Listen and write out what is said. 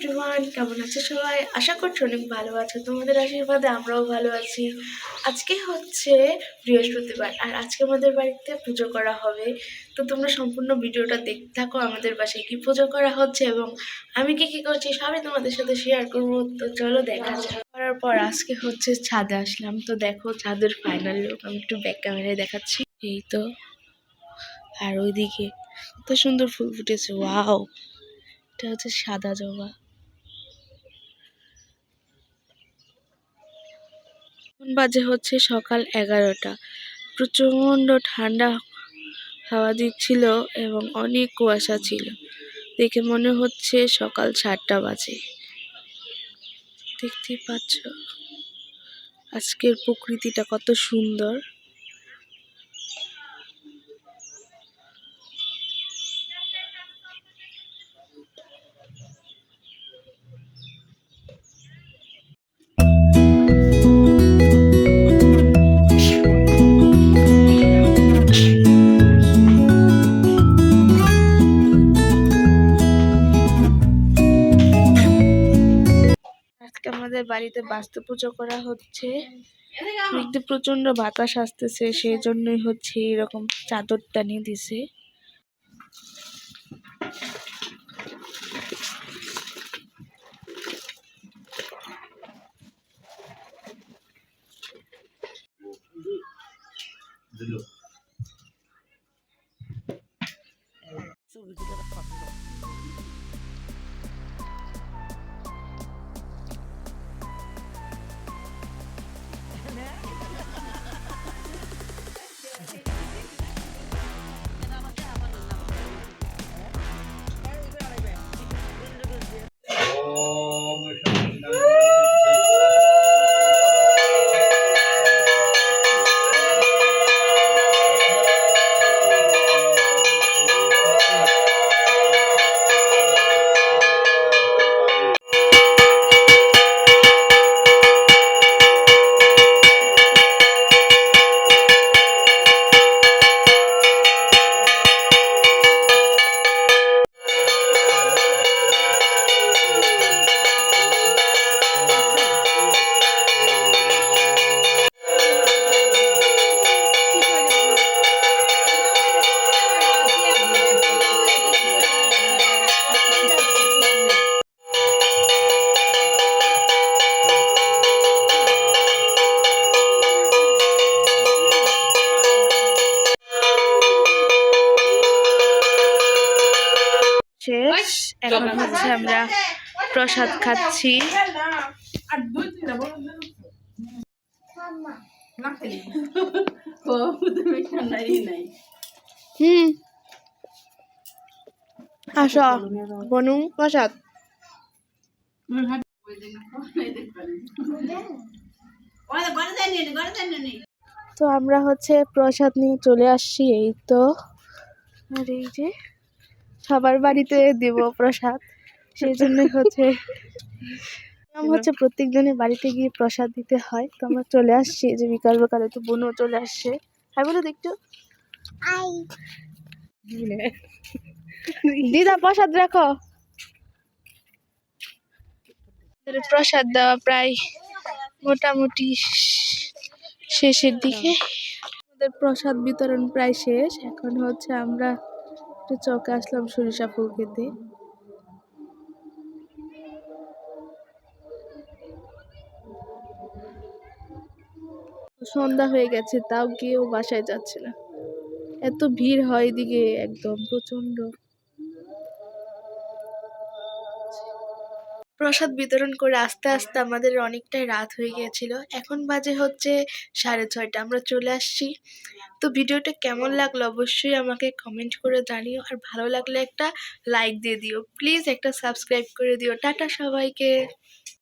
Everyone কেমন আছে সবাই? আশা করছি অনেক ভালো আছো। তোমাদের আশীর্বাদে আমরাও ভালো আছি। আজকে হচ্ছে বৃহস্পতিবার, আর আজকে আমাদের বাড়িতে পুজো করা হবে। তো তোমরা সম্পূর্ণ ভিডিওটা দেখতে থাকো, আমাদের বাসায় কি পুজো করা হচ্ছে এবং আমি কি কি করছি সবই তোমাদের সাথে শেয়ার করব। তো চলো দেখা যাক। করার পর আজকে হচ্ছে ছাদে আসলাম। তো দেখো ছাদের ফাইনাল লুক আমি একটু ব্যাক ক্যামেরায় দেখাচ্ছি। এই তো, আর ওইদিকে কত সুন্দর ফুল ফুটেছে ওয়াও এটা হচ্ছে সাদা জবা। এখন বাজে হচ্ছে সকাল এগারোটা। প্রচণ্ড ঠান্ডা হাওয়া দিচ্ছিল এবং অনেক কুয়াশা ছিল। দেখে মনে হচ্ছে সকাল সাতটা বাজে। দেখতেই পাচ্ছ, আজকের প্রকৃতিটা কত সুন্দর। আজকে আমাদের বাড়িতে বাস্তু পুজো করা হচ্ছে। দেখতে প্রচণ্ড বাতাস আসতেছে সেই জন্যই হচ্ছে এরকম চাদর টানিয়ে দিছে। এখন হচ্ছে আমরা প্রসাদ খাচ্ছি। হুম। আসো বনু প্রসাদ। তো আমরা হচ্ছে প্রসাদ নিয়ে চলে আসছি এই তো। আর এই যে সবার বাড়িতে দেব প্রসাদ সেই জন্য হচ্ছে নিয়ম হচ্ছে প্রত্যেক জনের বাড়িতে গিয়ে প্রসাদ দিতে হয়। তো আমরা চলে আসছি যে বিকাল বিকালে তো বোনও চলে আসছে। হ্যাঁ বলো দেখছ। দিদা প্রসাদ রাখো। প্রসাদ দেওয়া প্রায় মোটামুটি শেষের দিকে। আমাদের প্রসাদ বিতরণ প্রায় শেষ। এখন হচ্ছে আমরা একটু চকে আসলাম সরিষা ফুল খেতে। সন্ধ্যা হয়ে গেছে, তাও কেউ বাসায় যাচ্ছে না। এত ভিড় হয় এদিকে একদম প্রচণ্ড প্রসাদ বিতরণ করে আস্তে আস্তে আমাদের অনেকটাই রাত হয়ে গিয়েছিল। এখন বাজে হচ্ছে সাড়ে ছয়টা, আমরা চলে আসছি। তো ভিডিওটা কেমন লাগল অবশ্যই আমাকে কমেন্ট করে জানিও, আর ভালো লাগলে একটা লাইক দিয়ে দিও। প্লিজ একটা সাবস্ক্রাইব করে দিও। টাটা সবাইকে।